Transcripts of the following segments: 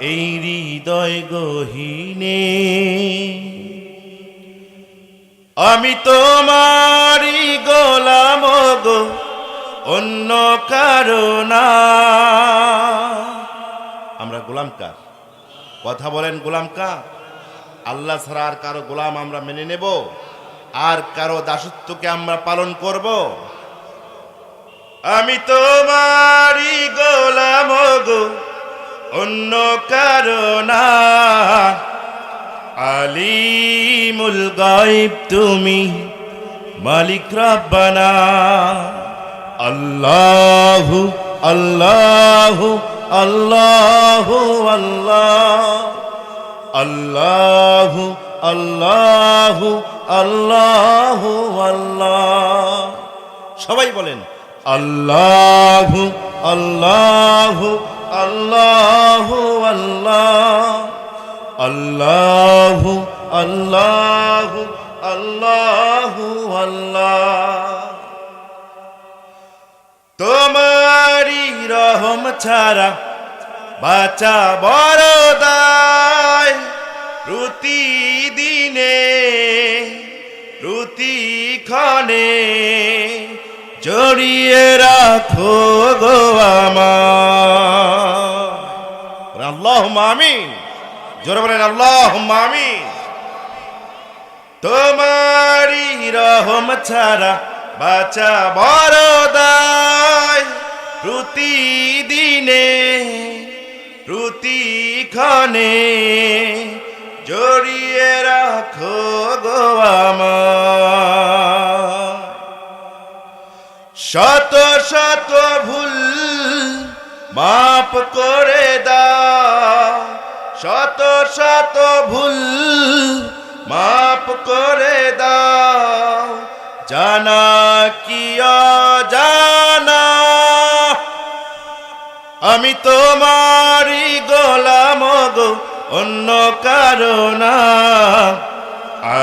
এই হৃদয় গহীনে। আমি তোমারি গোলাম গো, অন্য কারণা। আমরা গোলাম কার? কথা বলেন গোলাম কার? আল্লাহ ছাড়া আর কারও গোলাম আমরা মেনে নেব? আর কারও দাসত্বকে আমরা পালন করব? আমি তোমারি গোলাম গো অন্য কারণা। আলিমুল গাইব তুমি, মালিক রব্বানা। আল্লাহু আল্লাহু আল্লাহু, আল্লাহ। আল্লাহু আল্লাহু আল্লাহু, আল্লাহ। সবাই বলেন, আল্লাহু আল্লাহু আল্লাহু আল্লাহ, আল্লাহু আল্লাহু আল্লাহু আল্লাহ। তোমারি রহম ছাড়া বাঁচা বড় দায়। প্রতিদিনে, প্রতিক্ষণে জড়িয়ে রাখো গো আমার। আল্লাহ মামিন জোরে বলেন আল্লাহ মামিন তোমারি রহম ছাড়া বাঁচা বড় দায় প্রতিদিনে, প্রতিক্ষণে জড়িয়ে রাখো গো শত শত ভুল মাপ করে দাও। শত শত ভুল মাপ করে দাও। জানা কি জানা আমি তোমারি গোলাম গো, অন্য কারণা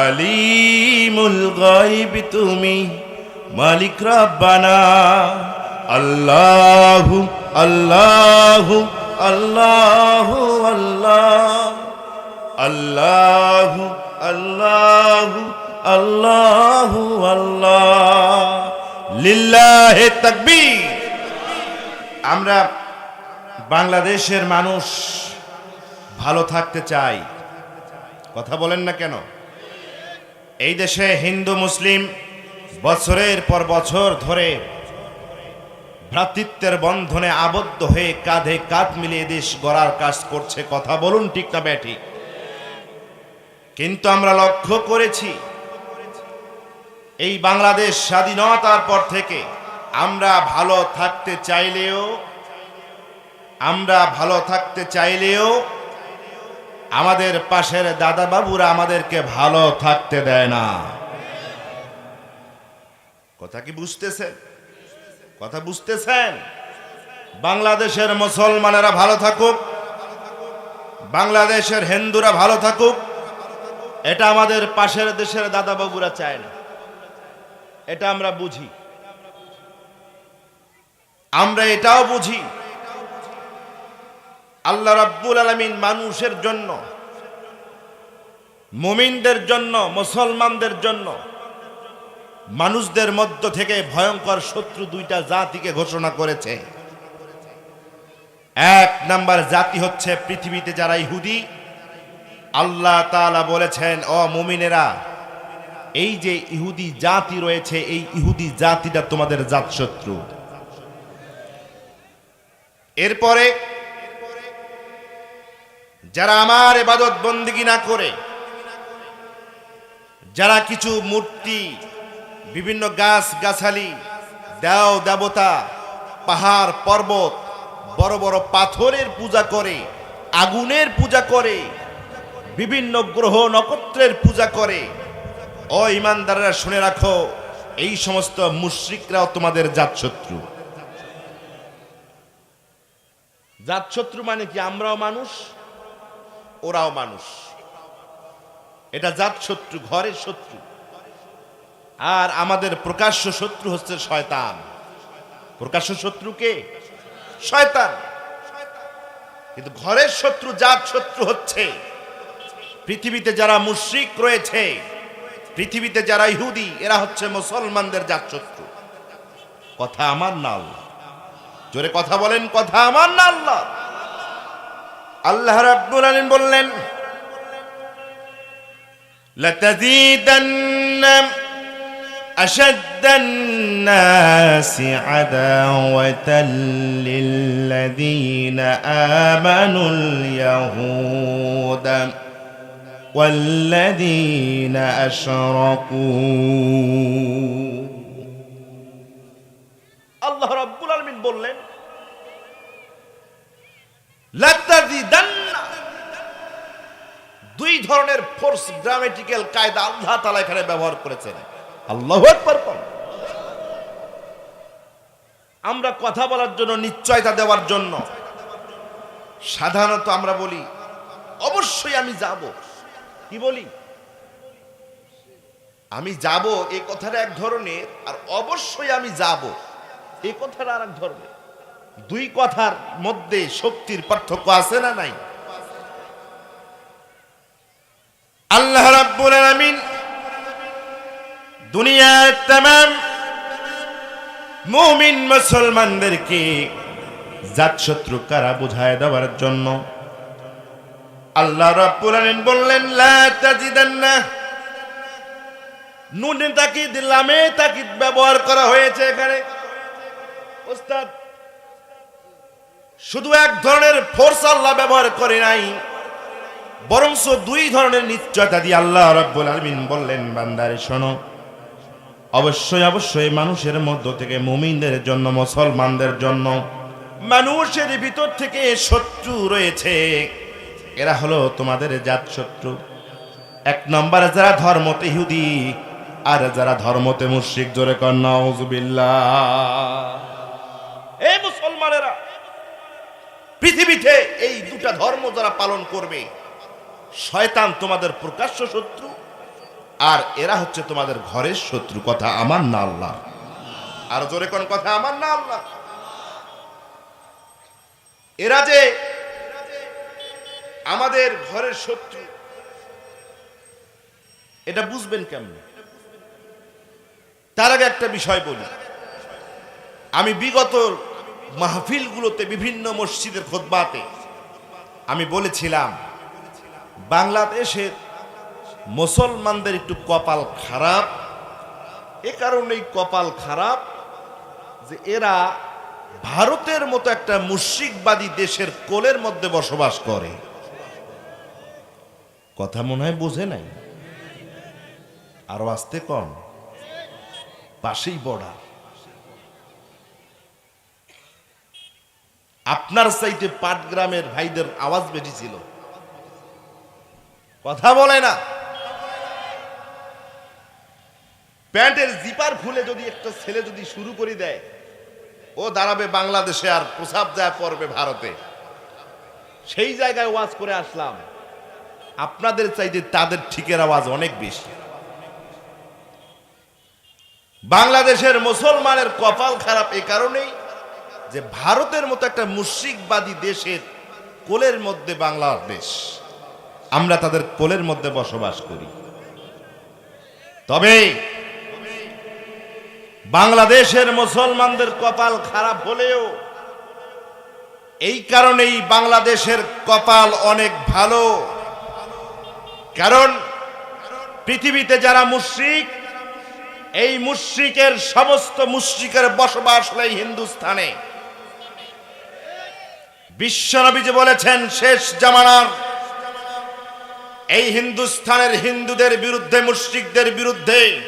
আলিমুল গাইব তুমি মালিক রব্বানা। আল্লাহু আল্লাহু আল্লাহু আল্লাহ, আল্লাহু আল্লাহু আল্লাহু আল্লাহ। লিল্লাহে তাকবীর। আমরা বাংলাদেশের মানুষ ভালো থাকতে চাই। কথা বলেন না কেন? এই দেশে হিন্দু, মুসলিম বছরের পর বছর ধরে ভ্রাতৃত্বের বন্ধনে আবদ্ধ হয়ে কাঁধে কাঁধ মিলিয়ে দেশ গড়ার কাজ করছে কথা বলুন, ঠিক না ব্যাঠিক কিন্তু আমরা লক্ষ্য করেছি, এই বাংলাদেশ স্বাধীনতার পর থেকে আমরা ভালো থাকতে চাইলেও, আমরা ভালো থাকতে চাইলেও আমাদের পাশের দাদা বাবুরা আমাদেরকে ভালো থাকতে দেয় না। কথা কি বুঝতেছেন? কথা বুঝতেছেন? বাংলাদেশের মুসলমানেরা ভালো থাকুক, বাংলাদেশের হিন্দুরা ভালো থাকুক, এটা আমাদের পাশের দেশের দাদা বাবুরা চায় না। এটা আমরা বুঝি। আমরা এটাও বুঝি। আল্লাহ রাব্বুল আলমিন মানুষের জন্য, মুমিনদের জন্য, মুসলমানদের জন্য মানুষদের মধ্য থেকে ভয়ঙ্কর শত্রু দুইটা জাতিকে ঘোষণা করেছে। এক নাম্বার জাতি হচ্ছে পৃথিবীতে যারা ইহুদি, আল্লাহ তাআলা বলেছেন, ও মুমিনেরা, এই যে ইহুদি জাতি রয়েছে, এই ইহুদি জাতিটা তোমাদের জাতশত্রু। এরপরে, যারা আমার এবাদত বন্দিগি না করে, যারা কিছু মূর্তি বিভিন্ন গাছ, গাছালি, দেও, দেবতা, পাহাড়, পর্বত, বড় বড় পাথরের পূজা করে, আগুনের পূজা করে, বিভিন্ন গ্রহ নক্ষত্রের পূজা করে। ও ইমানদাররা শুনে রাখো, এই সমস্ত মুশ্রিকরাও তোমাদের জাতশত্রু। জাতশত্রু মানে কি? আমরাও মানুষ, ওরাও মানুষ। এটা জাতশত্রু, ঘরের শত্রু। আর আমাদের প্রকাশ্য শত্রু হচ্ছে শয়তান। প্রকাশ্য শত্রুকে শয়তান। কিন্তু ঘরের শত্রু জাত শত্রু হচ্ছে। পৃথিবীতে যারা মুশ্রিক রয়েছে, পৃথিবীতে যারা ইহুদি, এরা হচ্ছে মুসলমানদের জাত শত্রু। কথা আমার না আল্লাহ। জোরে কথা বলেন, কথা আমার না আল্লাহ। আল্লাহ রাব্বুল আলামিন বললেন লাতাজিদান্না أشد الناس عداوة للذين آمنوا اليهود والذين أشركوا আল্লাহ রাব্বুল আলামিন বললেন লাতাজিদান্না দুই ধরনের ফোর্স গ্রামেটিক্যাল কায়দা আল্লাহ তাআলা এখানে ব্যবহার করেছেন আমরা কথা বলার জন্য নিশ্চয়তা দেওয়ার জন্য। সাধারণত আমরা বলি, অবশ্যই আমি যাব। কি বলি? আমি যাব এই কথাটা এক ধরনের, আর অবশ্যই আমি যাব এই কথাটা আর এক ধরনের। দুই কথার মধ্যে শক্তির পার্থক্য আছে না নাই? আল্লাহ রাব্বুল আলামিন দুনিয়ার তাম মুমিন মুসলমানদেরকে জাতশত্রু কারা বুঝায় দেওয়ার জন্য? আল্লাহ রাব্বুল বললেন, লা তাজিদান্না। নুনে তাকিদ, লামে তাকিদ ব্যবহার করা হয়েছে এখানে। ওস্তাদ, শুধু এক ধরনের ফোর্স আল্লাহ ব্যবহার করে নাই বরংস দুই ধরনের নিশ্চয়তা দিয়ে আল্লাহ রাব্বুল আলামিন বললেন, বান্দারে, শোনো। অবশ্যই অবশ্যই মানুষের মধ্য থেকে, মুমিনদের জন্য, মুসলমানদের জন্য, মানুষের ভিতর থেকে শত্রু রয়েছে। এরা হলো তোমাদের জাত শত্রু। এক নম্বরে, যারা ধর্মতে ইহুদি, আর যারা ধর্মতে মুশরিক, জোরে নাউজুবিল্লাহ। এই মুসলমানেরা, পৃথিবীতে এই দুটা ধর্ম যারা পালন করবে, শয়তান তোমাদের প্রকাশ্য শত্রু আর এরা হচ্ছে তোমাদের ঘরের শত্রু। কথা আমার না আল্লাহ আর জোরে কোন কথা? আমার না আল্লাহ এরা যে আমাদের ঘরের শত্রু, এটা বুঝবেন কেমন? তার আগে একটা বিষয় বলি। আমি বিগত মাহফিলগুলোতে বিভিন্ন মসজিদের খোদবাতে আমি বলেছিলাম, বাংলাদেশের মুসলমানদের একটু কপাল খারাপ। এ কারণেই কপাল খারাপ যে এরা ভারতের মতো একটা মুশ্রিকবাদী দেশের কোলের মধ্যে বসবাস করে। কথা মনে হয় বোঝে নাই? আরও আসতে কম? পাশেই বর্ডার আপনার চাইতে পাটগ্রামের ভাইদের আওয়াজ বেশি ছিল। কথা বলে না। প্যান্টের জিপার খুলে যদি একটা ছেলে যদি শুরু করে দেয়, ও দাঁড়াবে বাংলাদেশে আর প্রসাব যায় পড়বে ভারতে। সেই জায়গায় ওয়াজ করে আসলাম। আপনাদের চাইতে তাদের ঠিকের আওয়াজ অনেক বেশি। বাংলাদেশের মুসলমানের কপাল খারাপ এ কারণেই যে ভারতের মতো একটা মুশ্রিকবাদী দেশের কোলের মধ্যে বাংলাদেশ। আমরা তাদের কোলের মধ্যে বসবাস করি। তবে বাংলাদেশের মুসলমানদের কপাল খারাপ হলেও এই কারণেই বাংলাদেশের কপাল অনেক ভালো। কারণ পৃথিবীতে যারা মুশ্রিক, এই মুশ্রিকের সমস্ত মুশ্রিকের বসবাস এই হিন্দুস্থানে। বিশ্বনবীজি বলেছেন, শেষ জামানার এই হিন্দুস্থানের হিন্দুদের বিরুদ্ধে, মুশ্রিকদের বিরুদ্ধে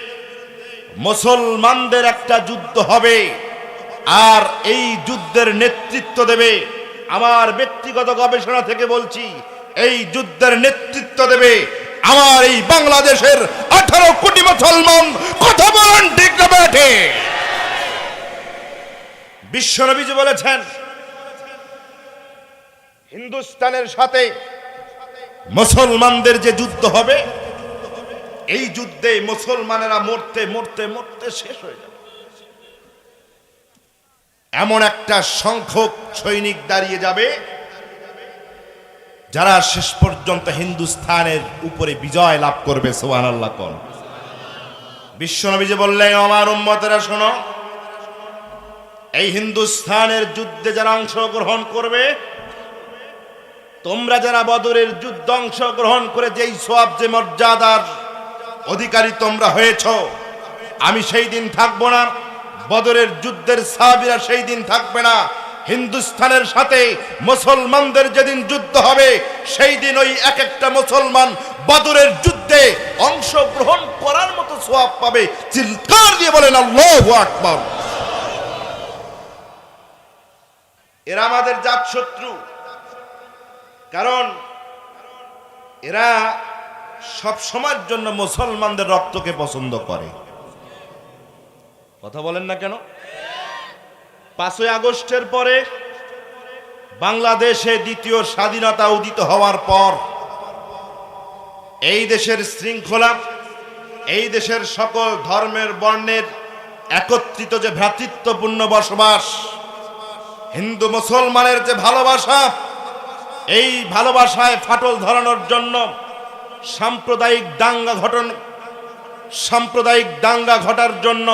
মুসলমানদের একটা যুদ্ধ হবে। আর এই যুদ্ধের নেতৃত্ব দেবে আমার ব্যক্তিগত গবেষণা থেকে বলছি, এই যুদ্ধের নেতৃত্ব দেবে আমার এই বাংলাদেশের আঠারো কোটি মুসলমান। কথা বলেন ঠিক না বিশ্বনবীজি বলেছেন, হিন্দুস্তানের সাথে মুসলমানদের যে যুদ্ধ হবে এই যুদ্ধে মুসলমানেরা মরতে মরতে মরতে শেষ হয়ে যাবে। এমন একটা সংখ্যক সৈনিক দাঁড়িয়ে যাবে, যারা শেষ পর্যন্ত হিন্দুস্থানের উপরে বিজয় লাভ করবে সোহান আল্লাহ কন। বিশ্বনবী যে বললেন, আমার উম্মতেরা, শোনো, এই হিন্দুস্থানের যুদ্ধে যারা অংশগ্রহণ করবে, তোমরা যারা বদরের যুদ্ধ অংশগ্রহণ করে, যেই সব যে মর্যাদার অধিকারী তোমরা হয়েছ। আমি সেই দিন থাকব না। বদরের যুদ্ধের সাহাবিরা সেই দিন থাকবে না। হিন্দুস্থানের সাথে মুসলমানদের যেদিন যুদ্ধ হবে, সেই দিন ওই এক একটা মুসলমান বদরের যুদ্ধে অংশগ্রহণ করার মতো সোয়াব পাবে। চিৎকার দিয়ে বলেন, আল্লাহু আকবার! এরা আমাদের জাত শত্রু। কারণ এরা সব সময়ের জন্য মুসলমানদের রক্তকে পছন্দ করে। কথা বলেন না কেন? পাঁচই আগস্টের পরে বাংলাদেশে দ্বিতীয় স্বাধীনতা উদিত হওয়ার পর এই দেশের শৃঙ্খলা, এই দেশের সকল ধর্মের বর্ণের একত্রিত যে ভ্রাতৃত্বপূর্ণ বসবাস, হিন্দু মুসলমানের যে ভালোবাসা, এই ভালোবাসায় ফাটল ধরানোর জন্য সাম্প্রদায়িক দাঙ্গা ঘটন, সাম্প্রদায়িক দাঙ্গা ঘটার জন্য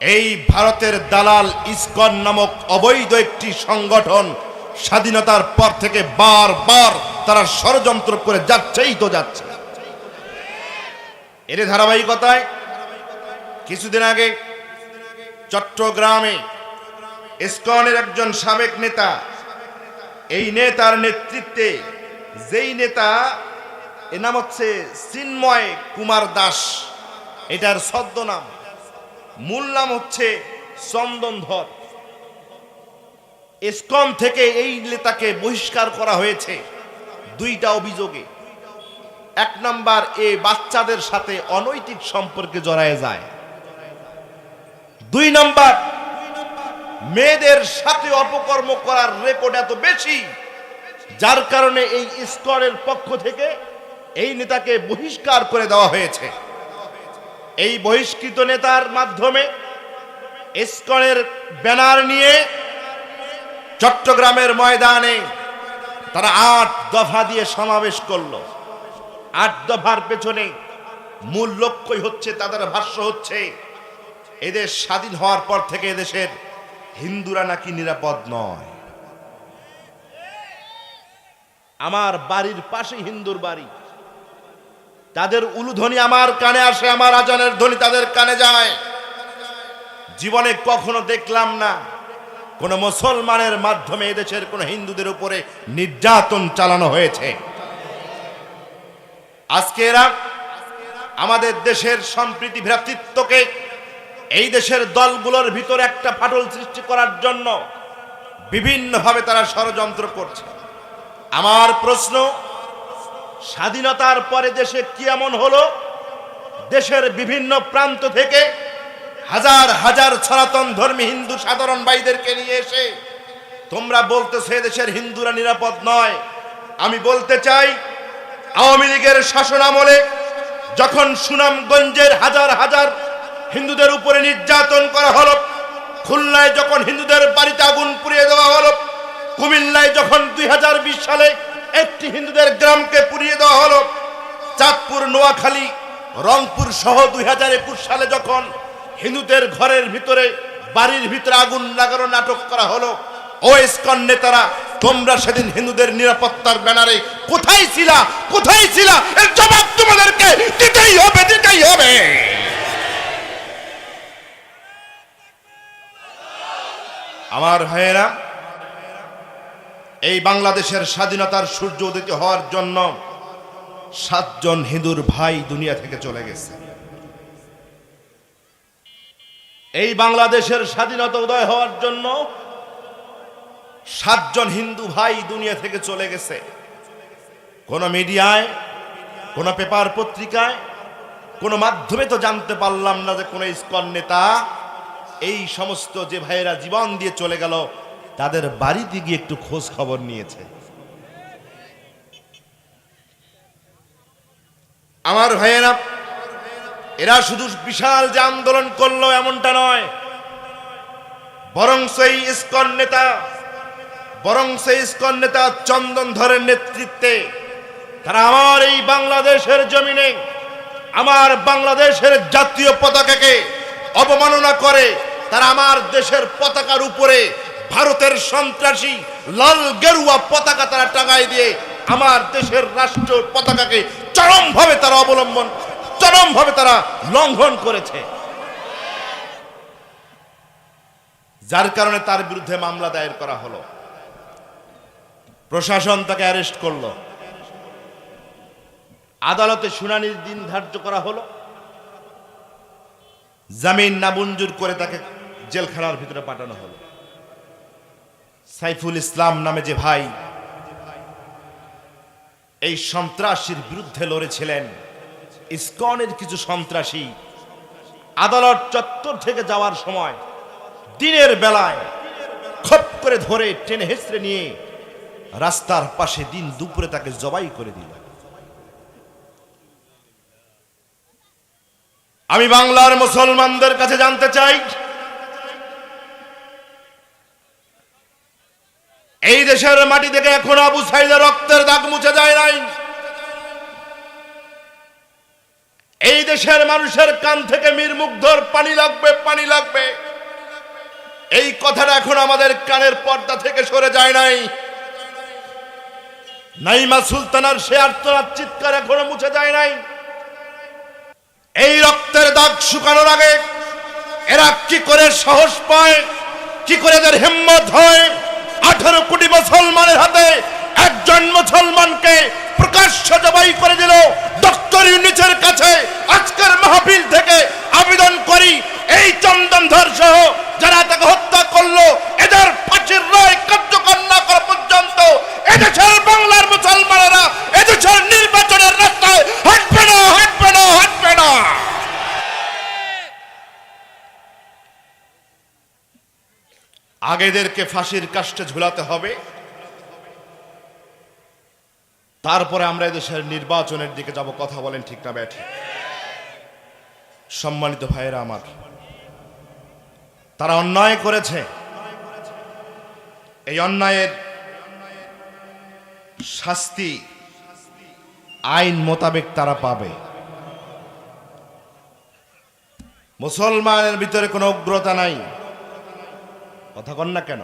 এই ভারতের দালাল ইসকন নামক অবৈধ একটি সংগঠন স্বাধীনতার পর থেকে বারবার তারা ষড়যন্ত্র করে যাচ্ছেই তো যাচ্ছে। এর ধারাবাহিকতায় কিছুদিন আগে চট্টগ্রামে ইসকনের একজন সাবেক নেতা, এই নেতার নেতৃত্বে যেই নেতা এ নাম হচ্ছে চিন্ময় কুমার দাস। এটার ছদ্মনাম। মূল নাম হচ্ছে চন্দনধর এসকন থেকে এই নেতাকে বহিষ্কার করা হয়েছে দুইটা অভিযোগে। এক নাম্বার, এ বাচ্চাদের সাথে অনৈতিক সম্পর্কে জড়ায় যায়। দুই নাম্বার, মেয়েদের সাথে অপকর্ম করার রেকর্ড এত বেশি যার কারণে এই স্করের পক্ষ থেকে এই নেতাকে বহিষ্কার করে দেওয়া হয়েছে। এই বহিষ্কৃত নেতার মাধ্যমে ইস্কনের ব্যানার নিয়ে চট্টগ্রামের ময়দানে তারা আট দফা দিয়ে সমাবেশ করল। আট দফার পেছনে মূল লক্ষ্যই হচ্ছে, তাদের ভাষ্য হচ্ছে, এদেশ স্বাধীন হওয়ার পর থেকে এদেশের হিন্দুরা নাকি নিরাপদ নয়। আমার বাড়ির পাশে হিন্দুর বাড়ি। তাদের উলুধ্বনি আমার কানে আসে, আমার আজানের ধ্বনি তাদের কানে যায়। জীবনে কখনো দেখলাম না, কোন মুসলমানের মাধ্যমে এদেশের কোন হিন্দুদের উপরে নির্যাতন চালানো হয়েছে। আজকে এরা আমাদের দেশের সম্প্রীতি ভ্রাতৃত্বকে এই দেশের দলগুলোর ভিতরে একটা ফাটল সৃষ্টি করার জন্য বিভিন্নভাবে তারা ষড়যন্ত্র করছে। আমার প্রশ্ন, স্বাধীনতার পরে দেশে কি এমন হলো? দেশের বিভিন্ন প্রান্ত থেকে হাজার হাজার সনাতন ধর্মী হিন্দু সাধারণ ভাইদেরকে নিয়ে এসে, তোমরা বলতেছো দেশের হিন্দুরা নিরাপদ নয়। আমি বলতে চাই, আওয়ামী লীগের শাসন আমলে যখন সুনামগঞ্জের হাজার হাজার হিন্দুদের উপরে নির্যাতন করা হলো, খুলনায় যখন হিন্দুদের বাড়িতে আগুন পুড়িয়ে দেওয়া হলো কুমিল্লায় যখন দুই হাজার বিশ সালে একটি হিন্দুদের গ্রামকে পুড়িয়ে দেওয়া হলো, চাঁদপুর, নোয়াখালী, রংপুর সহ দুই সালে যখন হিন্দুদের ঘরের ভিতরে, বাড়ির ভিতরে আগুন লাগানো নাটক করা হলো ও ইস্কন নেতারা, তোমরা সেদিন হিন্দুদের নিরাপত্তার ব্যানারে কোথায় ছিলা কোথায় ছিলা, এর জবাব তোমাদেরকে দিতেই হবে দিতেই হবে। আমার ভাইয়েরা এই বাংলাদেশের স্বাধীনতার সূর্য উদিত হওয়ার জন্য সাতজন হিন্দুর ভাই দুনিয়া থেকে চলে গেছে। এই বাংলাদেশের স্বাধীনতা উদয় হওয়ার জন্য সাতজন হিন্দু ভাই দুনিয়া থেকে চলে গেছে। কোন মিডিয়ায়, কোন পেপার পত্রিকায়, কোন মাধ্যমে তো জানতে পারলাম না যে কোন ইস্কন নেতা এই সমস্ত যে ভাইয়েরা জীবন দিয়ে চলে গেল তাদের বাড়িতে গিয়ে একটু খোঁজ খবর নিয়েছে। আমার ভাইয়েরা, এরা শুধু বিশাল যে আন্দোলন করল এমনটা নয় বরং সেই ইস্কন নেতা বরং সেই ইস্কন নেতা চন্দন ধরের নেতৃত্বে, তারা আমার এই বাংলাদেশের জমিনে, আমার বাংলাদেশের জাতীয় পতাকাকে অবমাননা করে, তারা আমার দেশের পতাকার উপরে ভারতের সন্ত্রাসী লাল গেরুয়া পতাকা তারা টাঙায় দিয়ে আমার দেশের রাষ্ট্র পতাকাকে চরমভাবে তারা অবলম্বন, চরমভাবে তারা লঙ্ঘন করেছে। যার কারণে তার বিরুদ্ধে মামলা দায়ের করা হলো। প্রশাসন তাকে অ্যারেস্ট করল। আদালতে শুনানির দিন ধার্য করা হলো। জামিন নামঞ্জুর করে তাকে জেলখানার ভিতরে পাঠানো হলো। সাইফুল ইসলাম নামে যে ভাই, এই সন্ত্রাসীর বিরুদ্ধে লড়েছিলেন। ইসকনের কিছু সন্ত্রাসী আদালত চত্বর থেকে যাওয়ার সময় দিনের বেলায় খপ করে ধরে টেনে হেসড়ে নিয়ে রাস্তার পাশে দিন দুপুরে তাকে জবাই করে দিল। আমি বাংলার মুসলমানদের কাছে জানতে চাই এই দেশের মাটি থেকে এখন আবু সাইদের রক্তের দাগ মুছে যায় নাই। এই দেশের মানুষের কান থেকে মীর মুগ্ধর পানি লাগবে পানি লাগবে। এই কথাটা এখন আমাদের কানের পর্দা থেকে সরে যায় নাই। নাইমা সুলতানার সে আর্তনাদ চিৎকার এখনও মুছে যায় নাই। এই রক্তের দাগ শুকানোর আগে এরা কি করে সাহস পায়, কি করে এদের হিম্মত হয়? আঠারো কোটি মুসলমানের হাতে একজন মুসলমানকে প্রকাশ্য জবাই করে দিল। ডক্টর ইউনিসের কাছে আজকের মাহফিল থেকে আবেদন করি, এই চন্দনধর সহ যারা তাকে হত্যা করল, এদের ফাঁসির রায় কার্যকর না করা পর্যন্ত এদেশের বাংলার মুসলমানেরা আগেদেরকে ফাঁসির কাষ্টে ঝুলাতে হবে। তারপরে আমরা এদেশের নির্বাচনের দিকে যাব, কথা বলেন ঠিক না ব্যাঠি। সম্মানিত ভাইয়েরা আমার, তারা অন্যায় করেছে। এই অন্যায়ের শাস্তি, আইন মোতাবেক তারা পাবে। মুসলমানের ভিতরে কোনো উগ্রতা নাই। কথা কন? না কেন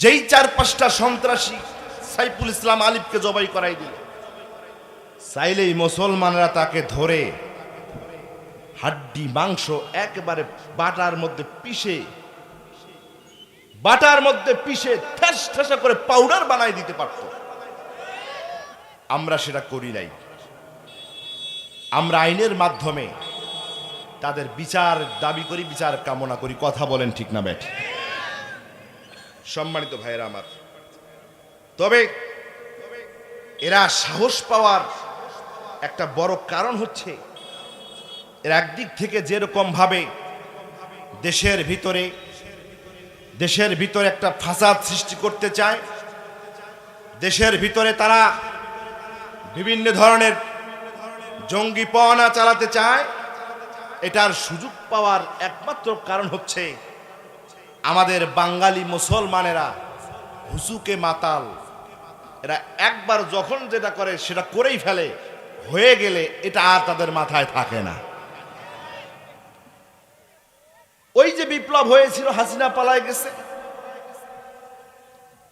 যেই চার পাঁচটা সন্ত্রাসী সাইফুল ইসলাম আলিফকে জবাই করাই দিল, চাইলেই মুসলমানরা তাকে ধরে হাড্ডি, মাংস একেবারে বাটার মধ্যে পিষে, বাটার মধ্যে পিষে ঠেস ঠেসা করে পাউডার বানাই দিতে পারত। আমরা সেটা করি নাই। আমরা আইনের মাধ্যমে তাদের বিচার, দাবি করি, বিচার কামনা করি। কথা বলেন ঠিক না, ব্যাট। সম্মানিত ভাইয়েরা আমার। তবে এরা সাহস পাওয়ার একটা বড় কারণ হচ্ছে, এর একদিক থেকে যেরকম ভাবে দেশের ভিতরে দেশের ভিতরে একটা ফাসাদ সৃষ্টি করতে চায়, দেশের ভিতরে তারা বিভিন্ন ধরনের জঙ্গি জঙ্গিপনা চালাতে চায় এটার সুযোগ পাওয়ার একমাত্র কারণ হচ্ছে আমাদের বাঙালি মুসলমানেরা হুসুকে মাতাল। এরা একবার যখন যেটা করে সেটা করেই ফেলে। হয়ে গেলে এটা আর তাদের মাথায় থাকে না। ওই যে বিপ্লব হয়েছিল, হাসিনা পালায় গেছে।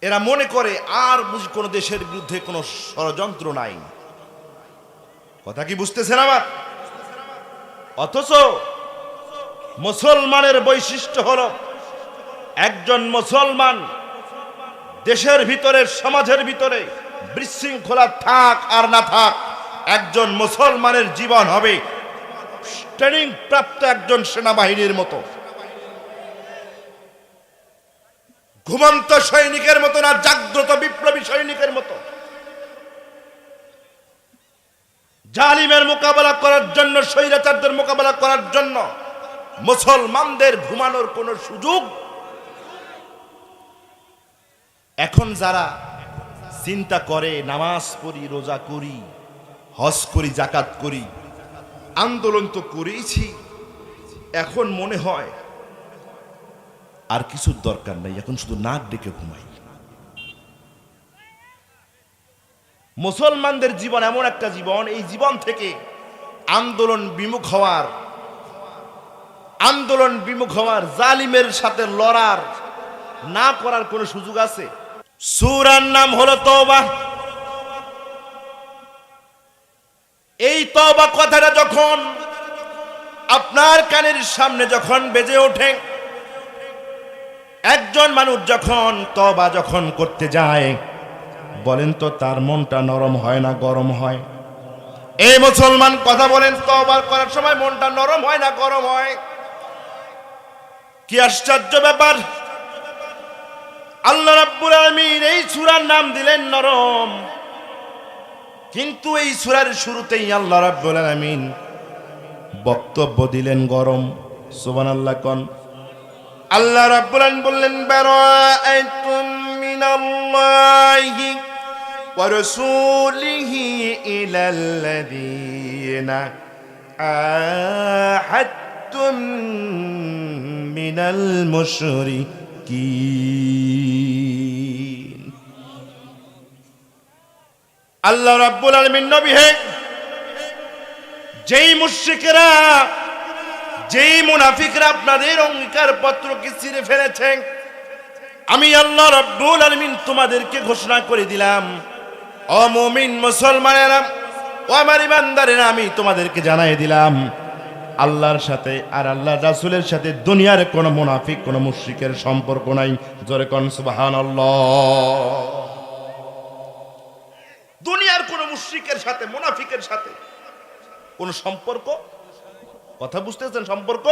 এরা মনে করে আর বুঝি কোনো দেশের বিরুদ্ধে কোনো ষড়যন্ত্র নাই। কথা কি বুঝতেছেন আমার? অথচ মুসলমানের বৈশিষ্ট্য হল একজন মুসলমান দেশের ভিতরে সমাজের ভিতরে বিশৃঙ্খলা থাক আর না থাক, একজন মুসলমানের জীবন হবে ট্রেনিং প্রাপ্ত একজন সেনাবাহিনীর মতো। ঘুমন্ত সৈনিকের মতো না, জাগ্রত বিপ্লবী সৈনিকের মতো। জালিমের মোকাবেলা করার জন্য, স্বৈরাচারদের মোকাবেলা করার জন্য মুসলমানদের ঘুমানোর কোনো সুযোগ এখন যারা চিন্তা করে, নামাজ পড়ি, রোজা করি, হজ করি জাকাত করি, আন্দোলন তো করেইছি, এখন মনে হয় আর কিছুর দরকার নাই, এখন শুধু নাক ডেকে ঘুমাই। মুসলমানদের জীবন এমন একটা জীবন, এই জীবন থেকে আন্দোলন বিমুখ হওয়ার, আন্দোলন বিমুখ হওয়ার, জালিমের সাথে লড়ার না করার কোনো সুযোগ আছে? সুরার নাম হলো তওবা। এই তওবা কথাটা যখন আপনার কানের সামনে যখন বেজে ওঠে, একজন মানুষ যখন তবা যখন করতে যায় বলেন তো, তার মনটা নরম হয় না গরম হয়? এই মুসলমান কথা বলেন তবার করার সময় মনটা নরম হয় না গরম হয়? কি আশ্চর্য ব্যাপার। আল্লাহ রাব্বুল আলামিন এই সূরার নাম দিলেন নরম। কিন্তু এই সূরার শুরুতেই আল্লাহ রাব্বুল আলামিন বক্তব্য দিলেন গরম। সুবহানাল্লাহ কোন। আল্লাহ রাব্বুল আলামিন বললেন, বারাআতুম মিনাল্লাহি ওয়া রাসূলিহি ইলাল্লাযীনা আহাদতুম মিনাল মুশরিকিন আল্লাহ রাব্বুল আলামিন নবী হে, যেই মুশরিকেরা, যেই মুনাফিকরা আপনাদের অঙ্গীকার পত্রকে ছিঁড়ে ফেলেছে আমি আল্লাহ রাব্বুল আলামিন তোমাদেরকে ঘোষণা করে দিলাম। ও মুমিন মুসলমানেরা, ও আমার ইমানদারেরা, আমি তোমাদেরকে জানাই দিলাম, আল্লাহর সাথে আর আল্লাহ রাসূলের সাথে দুনিয়ার কোনো মুনাফিক, কোনো মুশরিকের সম্পর্ক নাই। জোরে কোন, সুবহানাল্লাহ। দুনিয়ার কোনো মুশরিকের সাথে, মুনাফিকের সাথে কোনো সম্পর্ক? কথা বুঝতেছেন সম্পর্ক?